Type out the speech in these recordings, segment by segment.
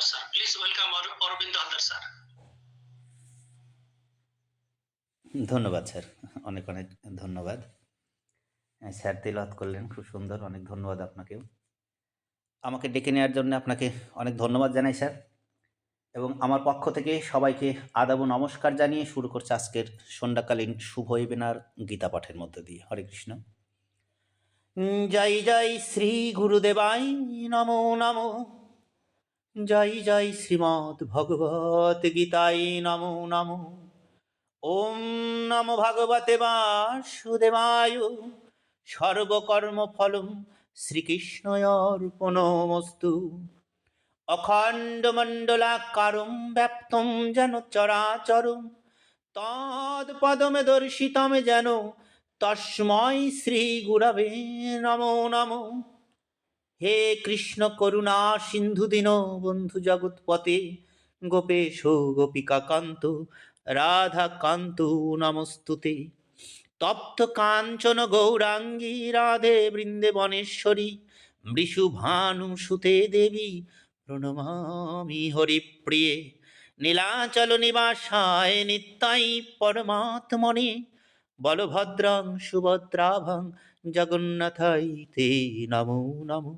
Haldar sir. Please welcome Aurobindo Haldar sir. ধন্যবাদ sir অনেক অনেক ধন্যবাদ। স্যার তেলাওয়াত করলেন, খুব সুন্দর, অনেক ধন্যবাদ আপনাকেও। আমাকে ডেকে নেওয়ার জন্য আপনাকে অনেক ধন্যবাদ জানাই স্যার এবং আমার পক্ষ থেকে সবাইকে আদাব নমস্কার জানিয়ে শুরু করছে আজকের সন্ধ্যাকালীন শুভ ওয়েবিনার গীতা পাঠের মধ্যে দিয়ে। হরে কৃষ্ণ। জয় জয় শ্রী গুরুদেবাই নমো নমো। জয় জয় শ্রীমৎ ভগবত গীতায় নমো নমো। ওম নম ভগবতে বাসুদেবায়। সর্বকর্ম ফলম অখণ্ড মণ্ডলাকারম ব্যাপ্তম যেন চরাচরম। তৎপদমে দর্শিতমে যেন তস্ময় শ্রী গুরবে নমো নমো। হে কৃষ্ণ করুণা সিন্ধু দীন, বন্ধু জগৎপতে গোপেশ গোপিকা কান্ত রাধা কান্ত নমস্তুতে। তপ্ত কাঞ্চন গৌরাঙ্গী, রাধে বৃন্দে বনেশ্বরী বৃষু ভানু সুতে দেবী, প্রণমামি হরিপ্রিয়ে। নীলাচল নিবাসায় নিত্যাই পরমাত্মনে বলভদ্রাং সুভদ্রাভং জগন্নাথাই তে নমো নমো।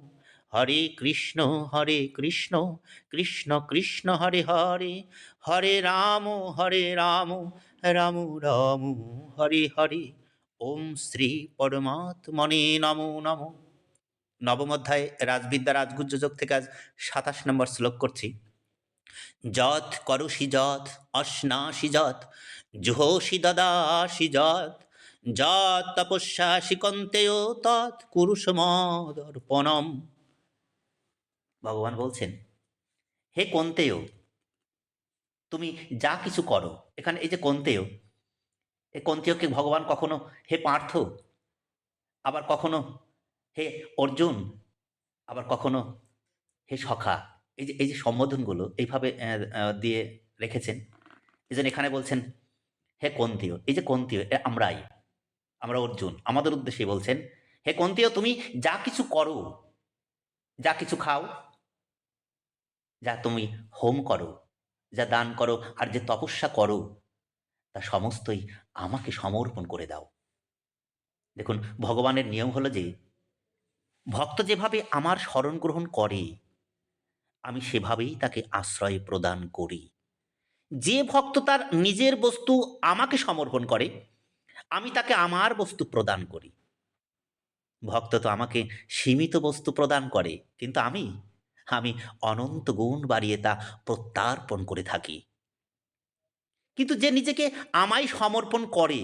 হরে কৃষ্ণ হরে কৃষ্ণ কৃষ্ণ কৃষ্ণ, হরে হরে। হরে রাম হরে রাম রাম রাম, হরে হরে। ওম শ্রী পরমাত্মনে নমো নমো। নবম অধ্যায় রাজবিদ্যা রাজগুজ্জ যোগ থেকে আজ সাতাশ নম্বর শ্লোক করছি। যৎ করুষি যৎ অশ্নাসি যৎ জুহোষি দদাসি যৎ যৎ তপস্যাসি কন্তেয় তৎ কুরুষমদর্পণম ভগবান বলছেন, হে কন্তেয়, তুমি যা কিছু করো, এখানে এই যে কন্তেয় এই কন্তেয়কে ভগবান কখনো হে পার্থ, আবার কখনো হে অর্জুন, আবার কখনো হে সখা? এই যে এই যে সম্বোধনগুলো এইভাবে দিয়ে রেখেছেন। এই জন্য এখানে বলছেন, হে কন্তীয়, এই যে কন্তীয় আমরাই, আমরা অর্জুন, আমাদের উদ্দেশ্যে বলছেন, হে কন্তীয়, তুমি যা কিছু করো, যা কিছু খাও, যা তুমি হোম করো, যা দান করো আর যে তপস্যা করো, তা সমস্তই আমাকে সমর্পণ করে দাও। দেখুন, ভগবানের নিয়ম হলো যে, ভক্ত যেভাবে আমার স্মরণ গ্রহণ করে আমি সেভাবেই তাকে আশ্রয় প্রদান করি। যে ভক্ত তার নিজের বস্তু আমাকে সমর্পণ করে, আমি তাকে আমার বস্তু প্রদান করি। ভক্ত তো আমাকে সীমিত বস্তু প্রদান করে, কিন্তু আমি আমি অনন্ত গুণ বাড়িয়ে তা প্রত্যার্পণ করে থাকি। কিন্তু যে নিজেকে আমায় সমর্পণ করে,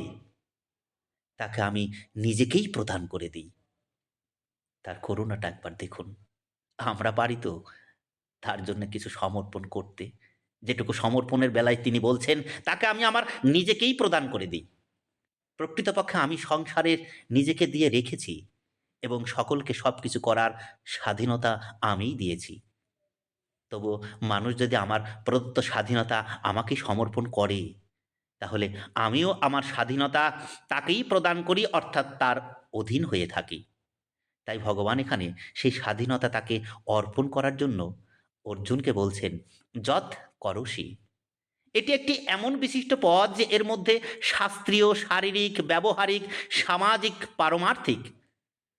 তাকে আমি নিজেকেই প্রদান করে দিই। তার করুণাটা একবার দেখুন। আমরা পারি তো তার জন্য কিছু সমর্পণ করতে। যেটুকু সমর্পণের বেলায় তিনি বলছেন, তাকে আমি আমার নিজেকেই প্রদান করে দিই। প্রকৃতপক্ষে আমি সংসারের নিজেকে দিয়ে রেখেছি এবং সকলকে সব কিছু করার স্বাধীনতা আমিই দিয়েছি। তবু মানুষ যদি আমার প্রদত্ত স্বাধীনতা আমাকে সমর্পণ করে, তাহলে আমিও আমার স্বাধীনতা তাকেই প্রদান করি, অর্থাৎ তার অধীন হয়ে থাকি। তাই ভগবান এখানে সেই স্বাধীনতা তাকে অর্পণ করার জন্য অর্জুনকে বলছেন যৎ করসি। এটি একটি এমন বিশিষ্ট পদ যে এর মধ্যে শাস্ত্রীয়, শারীরিক, ব্যবহারিক, সামাজিক, পারমার্থিক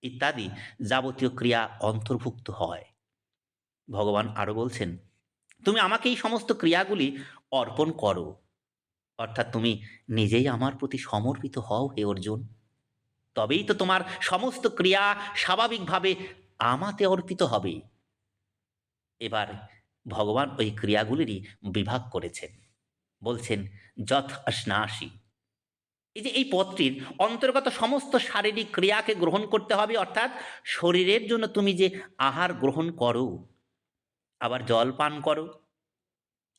ইত্যাদি যাবতীয় ক্রিয়া অন্তর্ভুক্ত হয়। ভগবান আরও বলছেন, তুমি আমাকে এই সমস্ত ক্রিয়াগুলি অর্পণ করো। অর্থাৎ তুমি নিজেই আমার প্রতি সমর্পিত হও হে অর্জুন। তবেই তো তোমার সমস্ত ক্রিয়া স্বাভাবিকভাবে আমাতে অর্পিত হবে। এবার ভগবান ওই ক্রিয়াগুলিরই বিভাগ করেছেন। বলছেন, যথ স্নাসি এই যে এই পথটির অন্তর্গত সমস্ত শারীরিক ক্রিয়াকে গ্রহণ করতে হবে, অর্থাৎ শরীরের জন্য তুমি যে আহার গ্রহণ করো, আবার জল পান করো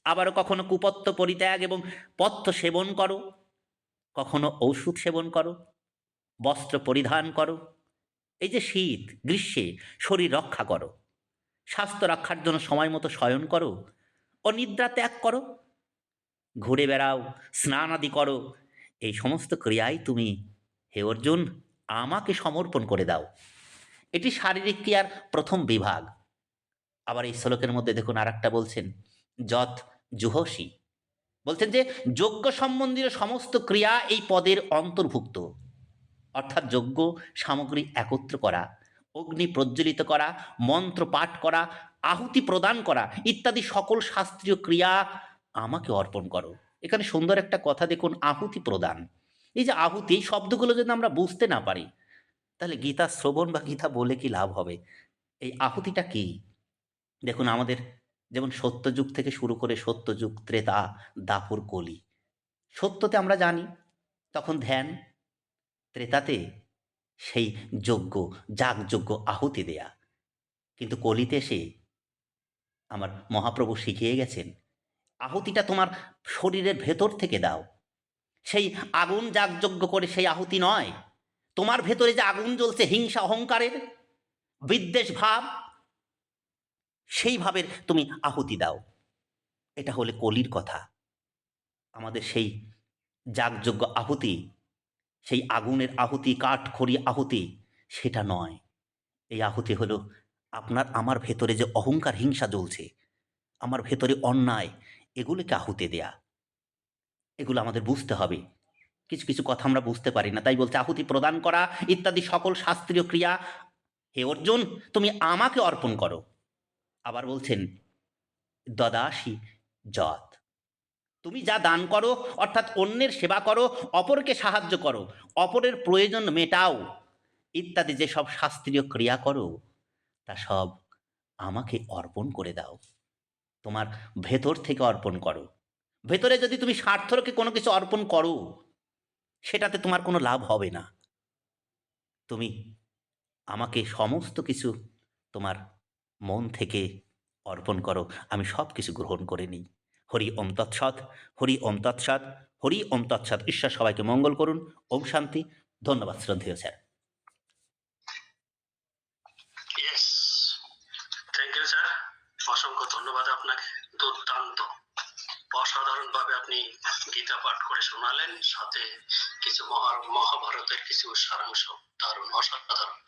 আবারও কখনো কুপত্য পরিত্যাগ এবং পথ্য সেবন করো, কখনো ঔষধ সেবন করো, বস্ত্র পরিধান করো, এই যে শীত, গ্রীষ্মে শরীর রক্ষা করো। স্বাস্থ্য রক্ষার জন্য সময় মতো শয়ন করো ও নিদ্রা ত্যাগ করো, ঘুরে বেড়াও, স্নান আদি করো, এই সমস্ত ক্রিয়াই তুমি হে অর্জুন আমাকে সমর্পণ করে দাও। এটি শারীরিক ক্রিয়ার প্রথম বিভাগ। আবার এই শ্লোকের মধ্যে দেখুন আর একটা বলছেন যত জুহসি। বলছেন যে, যজ্ঞ সম্বন্ধীয় সমস্ত ক্রিয়া এই পদের অন্তর্ভুক্ত। অর্থাৎ যজ্ঞ সামগ্রী একত্র করা অগ্নি প্রজ্বলিত করা, মন্ত্র পাঠ করা, আহুতি প্রদান করা ইত্যাদি সকল শাস্ত্রীয় ক্রিয়া আমাকে অর্পণ করো। এখানে সুন্দর একটা কথা দেখুন, আহুতি প্রদান। এই যে আহুতি, এই শব্দগুলো যদি আমরা বুঝতে না পারি, তাহলে গীতা শ্রবণ বা গীতা বলে কি লাভ হবে? এই আহুতিটা কি? দেখুন, আমাদের যেমন সত্যযুগ থেকে শুরু করে সত্যযুগ, ত্রেতা, দাপুর, কলি। সত্যতে আমরা জানি, তখন ধ্যান, ত্রেতাতে সেই যজ্ঞ যাগযজ্ঞ আহুতি দেয়া। কিন্তু কলিতে সে আমার মহাপ্রভু শিখিয়ে গেছেন, আহুতিটা তোমার শরীরের ভেতর থেকে দাও। সেই আগুন যাগযজ্ঞ করে সেই আহুতি নয়, তোমার ভেতরে যে আগুন জ্বলছে হিংসা অহংকারের, বিদ্বেষ ভাব, সেই ভাবের তুমি আহুতি দাও। এটা হলে কলির কথা। আমাদের সেই যাগযজ্ঞ আহুতি সেই আগুনের আহুতি কাঠ খড়ি আহুতি, সেটা নয়। এই আহুতি হলো আপনার, আমার ভেতরে যে অহংকার হিংসা জ্বলছে, আমার ভেতরে অন্যায়, এগুলোকে আহুতি দেয়া। এগুলো আমাদের বুঝতে হবে। কিছু কিছু কথা আমরা বুঝতে পারি না। তাই বলছে, আহুতি প্রদান করা ইত্যাদি সকল শাস্ত্রীয় ক্রিয়া। হে অর্জুন, তুমি আমাকে অর্পণ করো। আবার বলছেন দদাসি যত। তুমি যা দান করো, অর্থাৎ অন্যের সেবা করো, অপরকে সাহায্য করো, অপরের প্রয়োজন মেটাও, ইত্যাদি যে সব শাস্ত্রীয় ক্রিয়া করো, তা সব আমাকে অর্পণ করে দাও। তোমার ভেতর থেকে অর্পণ করো। ভেতরে যদি তুমি স্বার্থরকে কোনো কিছু অর্পণ করো, সেটাতে তোমার কোনো লাভ হবে না। তুমি আমাকে সমস্ত কিছু তোমার মন থেকে অর্পণ করো, আমি সব কিছু গ্রহণ করে নিই। হরি ওম তৎসৎ, হরি ওম তৎসৎ, হরি ওম তৎসৎ। ঈশ্বর সবাইকে মঙ্গল করুন, ওম শান্তি। ধন্যবাদ শ্রদ্ধেয় স্যার। অসংখ্য ধন্যবাদ আপনাকে। দুর্দান্ত। অসাধারণ ভাবে আপনি গীতা পাঠ করে শোনালেন, সাথে কিছু মহা, মহাভারতের কিছু সারাংশ দারুণ, অসাধারণ।